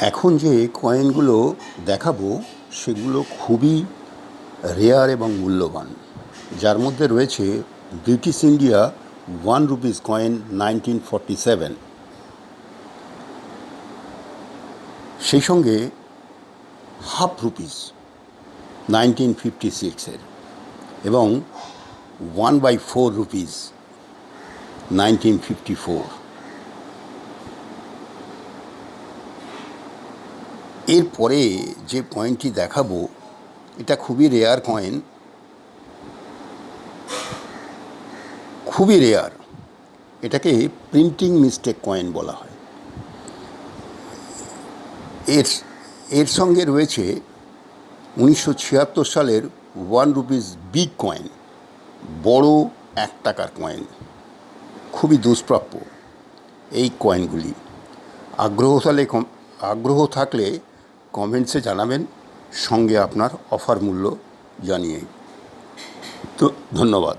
এখন যে কয়েনগুলো দেখাবো, সেগুলো খুবই রেয়ার এবং মূল্যবান। যার মধ্যে রয়েছে British India one rupees coin nineteen forty seven সেই সঙ্গে হাফ রুপিস নাইনটিন ফিফটি সিক্সের এবং one by four rupees nineteen fifty four এরপরে যে কয়েনটি দেখাবো, এটা খুবই রেয়ার কয়েন খুবই রেয়ার এটাকে প্রিন্টিং মিস্টেক কয়েন বলা হয়। এর এর সঙ্গে রয়েছে উনিশশো ছিয়াত্তর সালের ওয়ান রুপিস বিগ কয়েন বড় এক টাকার কয়েন খুবই দুষ্প্রাপ্য এই কয়েনগুলি আগ্রহ তাহলে আগ্রহ থাকলে কমেন্টসে জানাবেন সঙ্গে আপনার অফার মূল্য জানিয়ে। তো ধন্যবাদ।